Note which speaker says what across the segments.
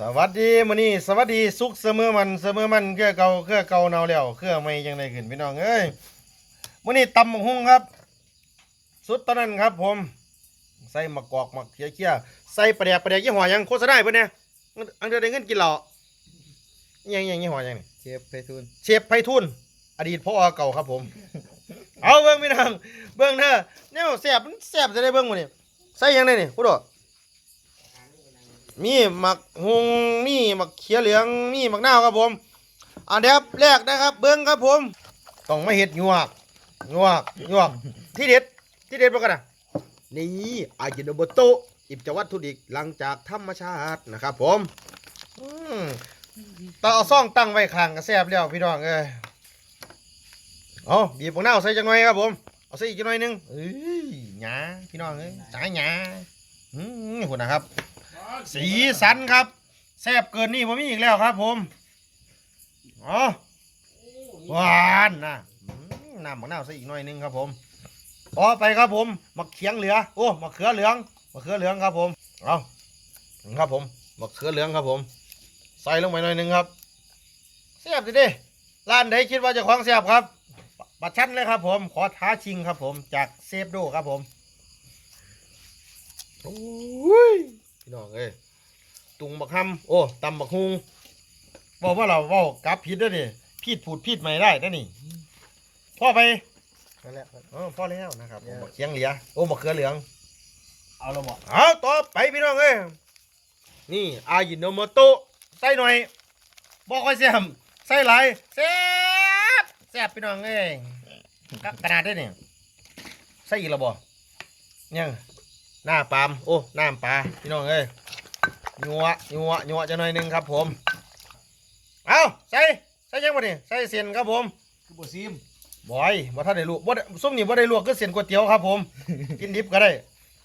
Speaker 1: สวัสดีมื้อนี้สวัสดีสุขเสมอมันเสมอมันเครือเก่าเครือเก่าเนาแล้วเครือใหม่จังไดขึ้นพี่น้องเอ้ยมื้อนี้ตำบักหุ่งครับ สุดตอนนั้นครับผม ใส่มะกอกมะเขียเขียใส่ปลาแดกปลาแดกยี่ห้อหยังโฆษณาให้เพิ่นเนี่ยอันเดียวได้เงินกินเหล้าอิหยังอิหยังยี่ห้อหยังนี่
Speaker 2: เชฟไพฑูรย์
Speaker 1: เชฟไพฑูรย์อดีตพ่อเก่าครับผม เอาเบิ่งพี่น้องเบิ่งเด้อแนวแซ่บมันแซ่บจะได้เบิ่งมื้อนี้ใส่หยังได้นี่ผู้ดอก มีหมักฮุงมีหมักเขียวเหลืองมีหมักนาครับผมอันเดียบแรกนะครับ เบิ้งครับผมต้องไม่เห็ดหยวกหยวกหยวกที่เด็ดที่เด็ดบ่กันนะนี่อาจิโนโบโตะอิบจวัตถุดิบหลังจากธรรมชาตินะครับผมอืมตองเอาซ่องตั้งไว้ข้างกระแซบแล้วพี่น้องเอ้ยเอาบีบหมักนาใส่จังหน่อยครับผมเอาใส่อีกจังหน่อยหนึงเอ้ยหยาพี่น้องเอ้ยจ้าหยาอืมหุ่นนะครับ สีสันครับแซ่บเกินนี่ผมมีอีกแล้วครับผมอ๋อหวานนะอืมน้ำมะนาวใส่อีกหน่อยหนึงครับผมต่อไปครับผมมะเขียงเหลือโอ้มะเขือเหลืองมะเขือเหลืองครับผมเอาครับผมมะเขือเหลืองครับผม ใส่ลงไปหน่อยหนึงครับแซ่บดิเด้ร้านไหนคิดว่าจะคล้องแซ่บครับปประชันเลยครับผมขอท้าชิงครับผมจากเซฟโดครับผมโอ้ย พี่น้องเอ้ยตุงบักคำโอ้ตำบักฮุงบอกว่าเราเว้ากลับผิดด้วยนี่ผิดพูดผิดไม่ได้นะนี่พ่อไป
Speaker 2: นั่นแหละครับ
Speaker 1: เออพ่อแล้วนะครับ
Speaker 2: เนี่ย
Speaker 1: บักเขียงเหลียโอ้บักเขือเหลือง
Speaker 2: เอาละบอก
Speaker 1: เอาต่อไปพี่น้องเอ้ยนี่อายิโนโมโตะใส่หน่อยบอกค่อยแซ่บใส่หลายแซ่บแซ่บพี่น้องเอ้ยกักขนาดได้เนี่ยใส่อีกแล้วบ่ยัง หน้าปาล์มโอ้น้ำปลาพี่น้องเอ้ยยัวยัวยัวจะหน่อยหนึงครับผม เอาใส่ใส่ยังบ่นี่ใส่เส้นครับผม
Speaker 2: คือบ่ซิม
Speaker 1: บอยบ่ทันได้ลวกบ่ได้ส้มนี่บ่ได้ลวกคือเส้นก๋วยเตี๋ยวครับผม กินดิบก็ได้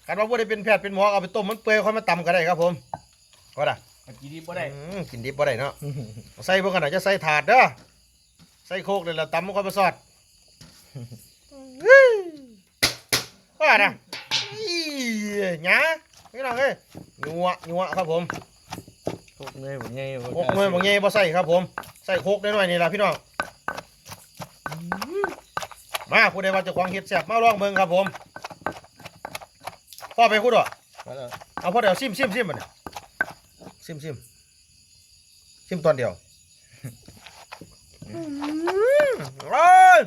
Speaker 1: กันว่าบ่ได้เป็นแพทย์เป็นหมอเอาไปต้มมันเปื่อยค่อยมาตำก็ได้ครับผมก็ได้
Speaker 2: มันกินดีบ่ได้
Speaker 1: อืมกินดิบบ่ได้เนาะเอาใส่เบิ่งกันน่ะจะใส่ถาดเด้อใส่โคกเลยแล้วตำมันค่อยมาซอดว่าน่ะ อีหยาพี่น้องเอ้ยยัวยัวครับผม
Speaker 2: พวกเนยบ่ใหญ่บ่
Speaker 1: หกหน่วยบางเงี้ยบ่ใส่ครับผมใส่โคกได้หน่อยนี่ล่ะพี่น้องมาผู้ใดว่าเจะควงเฮ็ดแซ่บมาลองเบิ่งครับผมพ่อไปคุณดอก
Speaker 2: มาแล้ว
Speaker 1: เอาพ่อเดี๋ยวซิมซิมซิมมันยซิมซิมซิมตอนเดียวโอ้ย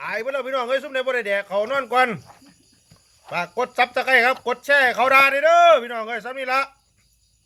Speaker 1: ตายไปแล้วพี่น้องเอ้ยซุ่มในบ่ได้แดกเขานอนก่อน ฝากกดซับตะไคร้ครับ กดแชร์เขาดาเด้อพี่น้องเอ้ยซ้ำนี่ละ